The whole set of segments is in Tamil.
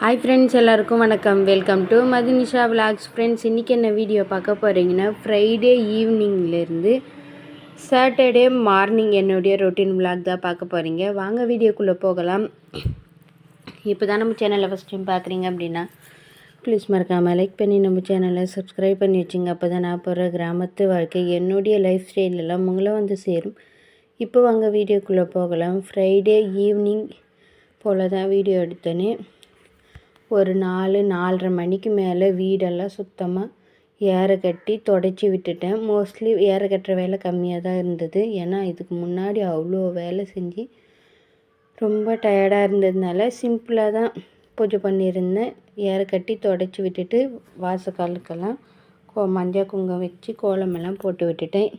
ஹாய் ஃப்ரெண்ட்ஸ் எல்லாருக்கும் வணக்கம். Welcome to Madhunisha vlogs friends இன்றைக்கி என்ன வீடியோ பார்க்க போகிறீங்கன்னா ஃப்ரைடே ஈவினிங்லேருந்து சாட்டர்டே மார்னிங் என்னுடைய ரொட்டீன் விலாக் தான் பார்க்க போகிறீங்க வாங்க வீடியோக்குள்ளே போகலாம். இப்போ தான் நம்ம சேனலை ஃபஸ்ட் டைம் பார்க்குறீங்க அப்படின்னா ப்ளீஸ் மறக்காமல் லைக் பண்ணி நம்ம சேனலை சப்ஸ்கிரைப் பண்ணி வச்சுங்க. அப்போ தான் நான் போகிற கிராமத்து வாழ்க்கை என்னுடைய லைஃப் ஸ்டைலெல்லாம் உங்களை வந்து சேரும். இப்போ வாங்க வீடியோக்குள்ளே போகலாம். ஃப்ரைடே ஈவினிங் போல் தான் வீடியோ எடுத்தேனே. ஒரு நாலு நாலரை மணிக்கு மேலே வீடெல்லாம் சுத்தமாக ஏற கட்டி தொடச்சி விட்டுட்டேன். மோஸ்ட்லி ஏற கட்டுற வேலை கம்மியாக தான் இருந்தது. ஏன்னா இதுக்கு முன்னாடி அவ்வளோ வேலை செஞ்சு ரொம்ப டயர்டாக இருந்ததுனால சிம்பிளாக தான் பூஜை பண்ணியிருந்தேன். ஏற கட்டி தொடச்சி விட்டுட்டு வாசக்காலுக்கெல்லாம் கோ மஞ்சள் குங்கம் வச்சு கோலமெல்லாம் போட்டு விட்டுட்டேன்.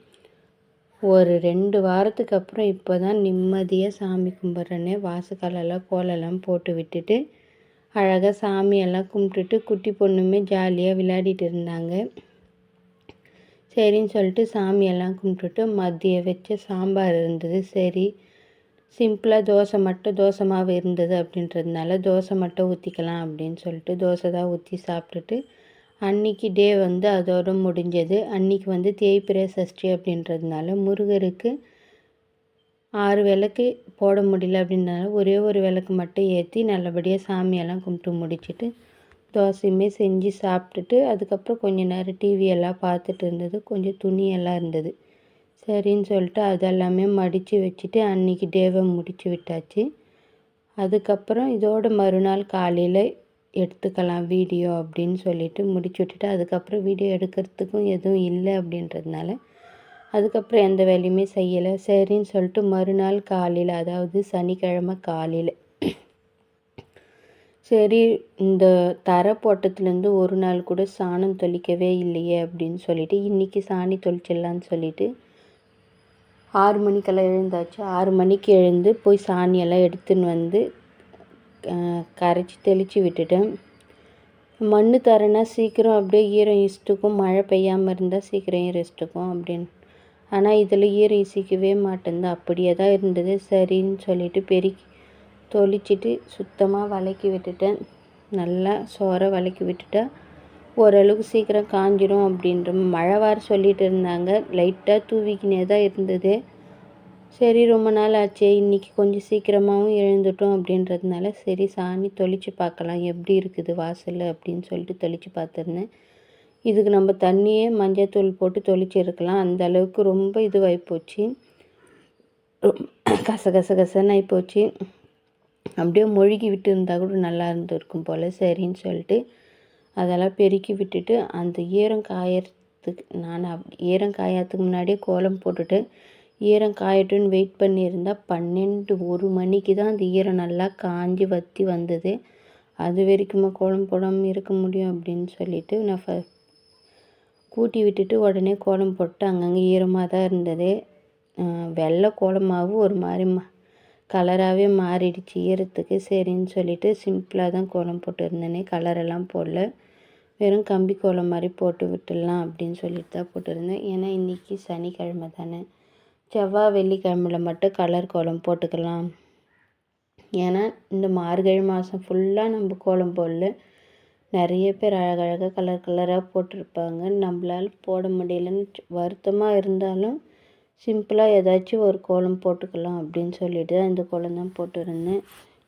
ஒரு ரெண்டு வாரத்துக்கு அப்புறம் இப்போ தான் நிம்மதியாக சாமி கும்பிட்றேனே வாசக்காலெல்லாம் கோலெல்லாம் போட்டு விட்டுட்டு அழகாக சாமியெல்லாம் கும்பிட்டுட்டு குட்டி பொண்ணுமே ஜாலியாக விளையாடிட்டு இருந்தாங்க. சரின்னு சொல்லிட்டு சாமியெல்லாம் கும்பிட்டுட்டு மதியம் வச்ச சாம்பார் இருந்தது. சரி சிம்பிளாக தோசை மட்டும் தோசை மாவு இருந்தது அப்படின்றதுனால தோசை மட்டும் ஊற்றிக்கலாம் அப்படின்னு சொல்லிட்டு தோசை தான் ஊற்றி சாப்பிட்டுட்டு அன்னைக்கு டே வந்து அதோடு முடிஞ்சது. அன்னைக்கு வந்து தேய்பிரை சஷ்டி அப்படின்றதுனால முருகருக்கு ஆறு விளக்கு போட முடியல அப்படின்றனால ஒரே ஒரு விளக்கு மட்டும் ஏற்றி நல்லபடியாக சாமியெல்லாம் கும்பிட்டு முடிச்சுட்டு தோசையுமே செஞ்சு சாப்பிட்டுட்டு அதுக்கப்புறம் கொஞ்சம் நேரம் டிவியெல்லாம் பார்த்துட்டு இருந்தது. கொஞ்சம் துணியெல்லாம் இருந்தது. சரின்னு சொல்லிட்டு அதெல்லாமே மடித்து வச்சுட்டு அன்றைக்கி டேவை முடித்து விட்டாச்சு. அதுக்கப்புறம் இதோட மறுநாள் காலையில் எடுத்துக்கலாம் வீடியோ அப்படின்னு சொல்லிட்டு முடிச்சு விட்டுட்டு அதுக்கப்புறம் வீடியோ எடுக்கிறதுக்கும் எதுவும் இல்லை அப்படின்றதுனால அதுக்கப்புறம் எந்த வேலையுமே செய்யலை. சரின்னு சொல்லிட்டு மறுநாள் காலையில் அதாவது சனிக்கிழமை காலையில். சரி இந்த தர போட்டத்துலேருந்து ஒரு நாள் கூட சாணம் தொளிக்கவே இல்லையே அப்படின்னு சொல்லிட்டு இன்றைக்கி சாணி தொளிச்சிடலான்னு சொல்லிட்டு ஆறு மணிக்கெல்லாம் எழுந்தாச்சு. ஆறு மணிக்கு எழுந்து போய் சாணியெல்லாம் எடுத்துன்னு வந்து கரைச்சி தெளித்து விட்டுட்டேன். மண் தரேன்னா சீக்கிரம் அப்படியே ஈரம் இஷ்டுக்கும் மழை பெய்யாமல் இருந்தால் சீக்கிரம் ஈரம் இஷ்டுக்கும் அப்படின்னு ஆனால் இதில் ஈரம் இசிக்கவே மாட்டேங்குது அப்படியே தான் இருந்தது. சரின்னு சொல்லிட்டு பெருக்கி தொளிச்சிட்டு சுத்தமாக வதக்கி விட்டுட்டேன். நல்லா சோறை வதக்கி விட்டுட்டா ஓரளவுக்கு சீக்கிரம் காஞ்சிடும் அப்படின்ற மழை வார சொல்லிட்டு இருந்தாங்க. லைட்டாக தூவிக்கினே தான் இருந்தது. சரி ரொம்ப நாள் ஆச்சு. இன்றைக்கி கொஞ்சம் சீக்கிரமாகவும் எழுந்துட்டோம் அப்படின்றதுனால சரி சாணி தொளிச்சு பார்க்கலாம். எப்படி இருக்குது வாசல் அப்படின்னு சொல்லிட்டு தொளிச்சு பார்த்துருந்தேன். இதுக்கு நம்ம தண்ணியே மஞ்சத்தூள் போட்டு தொளிச்சிருக்கலாம். அந்த அளவுக்கு ரொம்ப இதுவாகி போச்சு. கச கச ஆகிப்போச்சு அப்படியே மொழுகி விட்டு இருந்தால் கூட நல்லா இருந்திருக்கும் போல். சரின்னு சொல்லிட்டு அதெல்லாம் பெருக்கி விட்டுட்டு அந்த ஈரம் காயறதுக்கு நான் ஈரம் காயறதுக்கு முன்னாடியே கோலம் போட்டுட்டு ஈரம் காயட்டுன்னு வெயிட் பண்ணியிருந்தால் பன்னெண்டு ஒரு மணிக்கு தான் அந்த ஈரம் நல்லா காஞ்சி வற்றி வந்தது. அது வரைக்குமா கோலம் போடாமல் இருக்க முடியும் அப்படின்னு சொல்லிவிட்டு நான் ஃப கூட்டி விட்டுட்டு உடனே கோலம் போட்டு அங்கங்கே ஈரமாக தான் இருந்தது. வெள்ளை கோலமாகவும் ஒரு மாதிரி மா கலராகவே மாறிடுச்சு ஈரத்துக்கு. சரின்னு சொல்லிட்டு சிம்பிளாக தான் கோலம் போட்டுருந்தேனே கலரெல்லாம் போடல. வெறும் கம்பி கோலம் மாதிரி போட்டு விட்டுடலாம் அப்படின்னு சொல்லிட்டு தான் போட்டிருந்தேன். ஏன்னா இன்றைக்கி சனிக்கிழமை தானே. செவ்வாய் வெள்ளிக்கிழமையில் மட்டும் கலர் கோலம் போட்டுக்கலாம். ஏன்னா இந்த மார்கழி மாதம் ஃபுல்லாக நம்ம கோலம் போடல. நிறைய பேர் அழகழகாக கலர் கலராக போட்டிருப்பாங்க. நம்மளால் போட முடியலன்னு வருத்தமாக இருந்தாலும் சிம்பிளாக ஏதாச்சும் ஒரு கோலம் போட்டுக்கலாம் அப்படின்னு சொல்லிட்டு தான் இந்த கோலம் தான் போட்டிருந்தேன்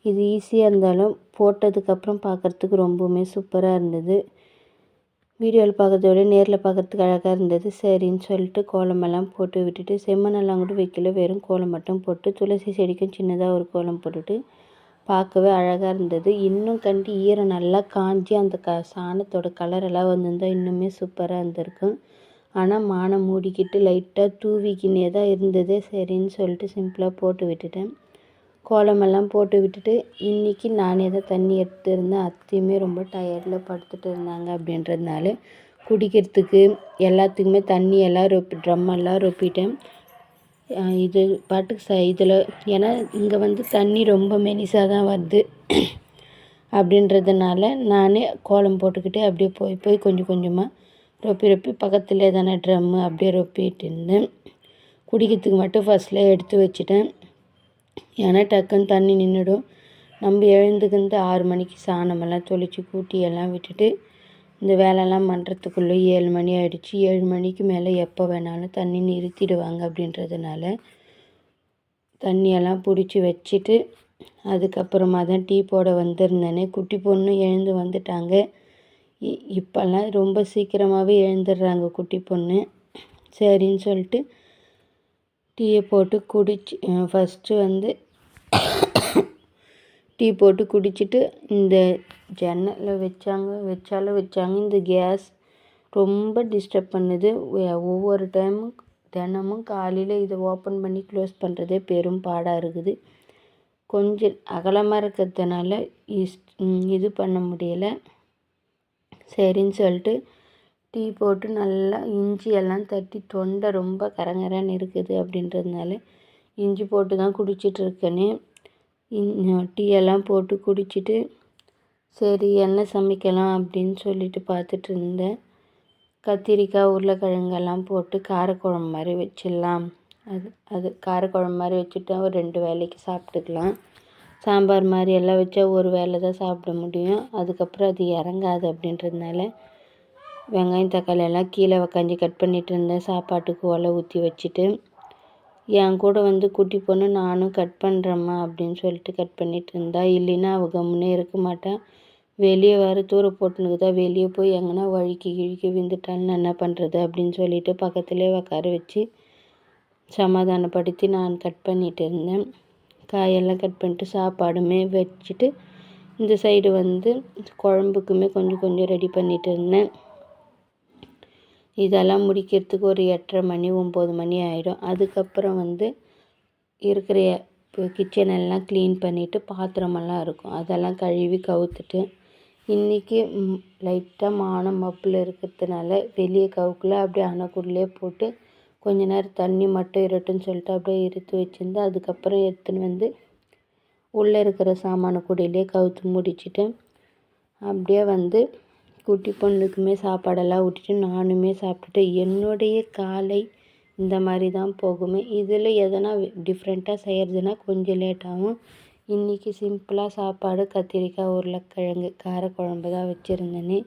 இது ஈஸியாக இருந்தாலும் போட்டதுக்கப்புறம் பார்க்குறதுக்கு ரொம்பவுமே சூப்பராக இருந்தது. வீடியோவில் பார்க்குறத விட நேரில் பார்க்குறதுக்கு அழகாக இருந்தது. சரின்னு சொல்லிட்டு கோலமெல்லாம் போட்டு விட்டுட்டு செம்மண்ணெல்லாம் கூட வைக்கல. வெறும் கோலம் மட்டும் போட்டு துளசி செடிக்கும் சின்னதாக ஒரு கோலம் போட்டுட்டு பார்க்கவே அழகாக இருந்தது. இன்னும் கண்டி ஈரம் நல்லா காஞ்சி அந்த க சாணத்தோட கலரெல்லாம் வந்திருந்தால் இன்னுமே சூப்பராக இருந்திருக்கும் ஆனால் மானம் மூடிக்கிட்டு லைட்டாக தூவிக்கினே தான் இருந்தது சரின்னு சொல்லிட்டு சிம்பிளாக போட்டு விட்டுட்டேன். கோலமெல்லாம் போட்டு விட்டுட்டு இன்றைக்கி நானே தான் தண்ணி எடுத்துருந்தேன் அத்தையுமே ரொம்ப டயர்டில் படுத்துட்டு இருந்தாங்க அப்படின்றதுனால குடிக்கிறதுக்கு எல்லாத்துக்குமே தண்ணி எல்லாம் ரொப்பி ட்ரம்மெல்லாம் ரொப்பிட்டேன். இது பாட்டுக்கு ச இதில் ஏன்னா இங்கே வந்து தண்ணி ரொம்ப மெலிசாக தான் வருது. அப்படின்றதுனால நானே கோலம் போட்டுக்கிட்டு அப்படியே போய் போய் கொஞ்சம் கொஞ்சமாக ரொப்பி ரொப்பி பக்கத்துலேயே தானே ட்ரம்மு அப்படியே ரொப்பிட்டு இருந்தேன். குடிக்கிறதுக்கு மட்டும் ஃபஸ்ட்டில் எடுத்து வச்சுட்டேன். ஏன்னா டக்குன்னு தண்ணி நின்றுடும் நம்ம எழுந்துக்கிந்து ஆறு மணிக்கு சாணமெல்லாம் தொளித்து கூட்டி எல்லாம் விட்டுட்டு இந்த வேலைலாம் பண்ணுறதுக்குள்ளே ஏழு மணி ஆகிடுச்சி ஏழு மணிக்கு மேலே எப்போ வேணாலும் தண்ணி நிறுத்திடுவாங்க அப்படின்றதுனால தண்ணியெல்லாம் பிடிச்சி வச்சுட்டு அதுக்கப்புறமா தான் டீ போட வந்திருந்தேனே. குட்டி பொண்ணு எழுந்து வந்துட்டாங்க. இப்போல்லாம் ரொம்ப சீக்கிரமாகவே எழுந்துடுறாங்க குட்டி பொண்ணு. சரின்னு சொல்லிட்டு டீயை போட்டு குடிச்சு ஃபஸ்ட்டு வந்து டீ போட்டு குடிச்சிட்டு இந்த ஜன்னலில் வச்சாங்க வச்சாலும் வச்சாங்க. இந்த கேஸ் ரொம்ப டிஸ்டர்ப் பண்ணுது. ஒவ்வொரு டைமும் தினமும் காலையில் இதை ஓப்பன் பண்ணி க்ளோஸ் பண்ணுறதே பெரும் பாடாக இருக்குது. கொஞ்சம் அகலமாக இருக்கிறதுனால இஸ் இது பண்ண முடியலை. சரின்னு சொல்லிட்டு டீ போட்டு நல்லா இஞ்சி எல்லாம் தட்டி தொண்டை ரொம்ப கரங்கரன்னு இருக்குது அப்படின்றதுனால இஞ்சி போட்டு தான் குடிச்சிட்ருக்கேனே டீயெல்லாம் போட்டு குடிச்சிட்டு சரி என்ன சமைக்கலாம் அப்படின்னு சொல்லிட்டு பார்த்துட்டு இருந்தேன். கத்திரிக்காய் உருளைக்கிழங்கெல்லாம் போட்டு காரக்குழம்பு மாதிரி வச்சிடலாம். அது அது காரக்குழம்பு மாதிரி வச்சுட்டா ஒரு ரெண்டு வேலைக்கு சாப்பிட்டுக்கலாம். சாம்பார் மாதிரி எல்லாம் வச்சா ஒரு வேலை தான் சாப்பிட முடியும். அதுக்கப்புறம் அது இறங்காது அப்படின்றதுனால வெங்காயம் தக்காளி எல்லாம் கீழே உக்காஞ்சி கட் பண்ணிகிட்டு இருந்தேன். சாப்பாட்டுக்கு ஒலை ஊற்றி வச்சுட்டு. என் கூட வந்து குட்டி பொண்ணு நானும் கட் பண்ணுறேம்மா அப்படின்னு சொல்லிட்டு கட் பண்ணிகிட்டு இருந்தா. இல்லைன்னா அவள் கம்முன்னே இருக்க மாட்டேன் வெளியே வேறு தூர போட்டுனுக்குதா வெளியே போய் எங்கன்னா வழுக்கி கிழுக்கி விழுந்துட்டாலும் என்ன பண்ணுறது அப்படின்னு சொல்லிட்டு பக்கத்துலேயே உக்கார வச்சு சமாதானப்படுத்தி நான் கட் பண்ணிகிட்டு இருந்தேன். காயெல்லாம் கட் பண்ணிட்டு சாப்பாடுமே வச்சுட்டு இந்த சைடு வந்து குழம்புக்குமே கொஞ்சம் கொஞ்சம் ரெடி பண்ணிகிட்டு இருந்தேன். இதெல்லாம் முடிக்கிறதுக்கு ஒரு எட்டரை மணி ஒம்பது மணி ஆகிடும் அதுக்கப்புறம் வந்து இருக்கிற இப்போ கிச்சன் எல்லாம் க்ளீன் பண்ணிவிட்டு பாத்திரமெல்லாம் இருக்கும். அதெல்லாம் கழுவி கவுத்துட்டு இன்றைக்கி லைட்டாக மானம் மப்பில் இருக்கிறதுனால வெளியே கவுக்கல. அப்படியே அணைக்குள்ளே போட்டு கொஞ்ச நேரம் தண்ணி மட்டும் இருட்டுன்னு சொல்லிட்டு அப்படியே இருத்து வச்சுருந்து அதுக்கப்புறம் எடுத்துன்னு வந்து உள்ளே இருக்கிற சாமான கூடையிலே கவுத்து முடிச்சுட்டு அப்படியே வந்து குட்டி பொண்ணுக்குமே சாப்பாடெல்லாம் ஊட்டிட்டு நானுமே சாப்பிட்டுட்டு என்னுடைய காலை இந்த மாதிரி தான் போகுமே. இதில் எதனா டிஃப்ரெண்ட்டாக செய்கிறதுனா கொஞ்சம் லேட் ஆகும். இன்றைக்கி சிம்பிளாக சாப்பாடு கத்திரிக்காய் உருளைக்கிழங்கு காரக்குழம்பு தான் வச்சுருந்தேனே.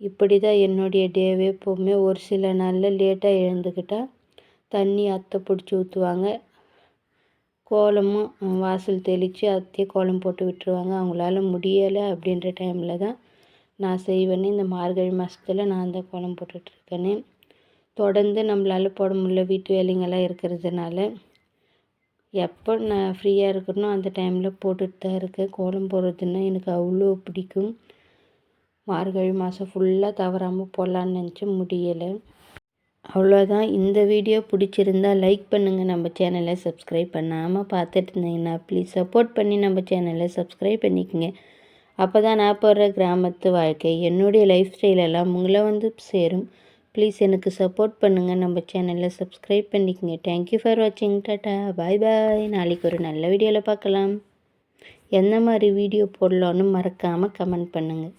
இப்படி தான் என்னுடைய டேவே எப்போவுமே ஒரு சில நாளில் லேட்டாக எழுந்துக்கிட்டால் தண்ணி அத்தை பிடிச்சி ஊற்றுவாங்க கோலமும் வாசல் தெளித்து அத்தையே கோலம் போட்டு விட்டுருவாங்க. அவங்களால முடியலை அப்படின்ற டைமில் தான் நான் செய்வேனே இந்த மார்கழி மாதத்துல நான் தான் கோலம் போட்டுட்ருக்கேன்னு தொடர்ந்து நம்மளால் போட முடியல வீட்டு வேலைங்கெல்லாம் இருக்கிறதுனால. எப்போ நான் ஃப்ரீயாக இருக்கணும் அந்த டைமில் போட்டுட்டு தான் இருக்கேன். கோலம் போடுறதுன்னா எனக்கு அவ்வளோ பிடிக்கும். மார்கழி மாதம் ஃபுல்லாக தவறாமல் போடலான்னு நினச்சி முடியலை. அவ்வளோதான். இந்த வீடியோ பிடிச்சிருந்தா லைக் பண்ணுங்கள் நம்ம சேனலை சப்ஸ்கிரைப் பண்ணாமல் பார்த்துட்டு இருந்தீங்கன்னா ப்ளீஸ் சப்போர்ட் பண்ணி நம்ம சேனலை சப்ஸ்கிரைப் பண்ணிக்கோங்க. அப்போ தான் நான் போடுற கிராமத்து வாழ்க்கை. என்னுடைய லைஃப் ஸ்டைலெல்லாம் உங்களை வந்து சேரும். ப்ளீஸ் எனக்கு சப்போர்ட் பண்ணுங்கள் நம்ம சேனலில் சப்ஸ்கிரைப் பண்ணிக்கோங்க. தேங்க்யூ ஃபார் வாட்சிங் டாட்டா பாய் பாய் நாளைக்கு ஒரு நல்ல வீடியோவில் பார்க்கலாம். எந்த மாதிரி வீடியோ போடலான்னு மறக்காமல் கமெண்ட் பண்ணுங்கள்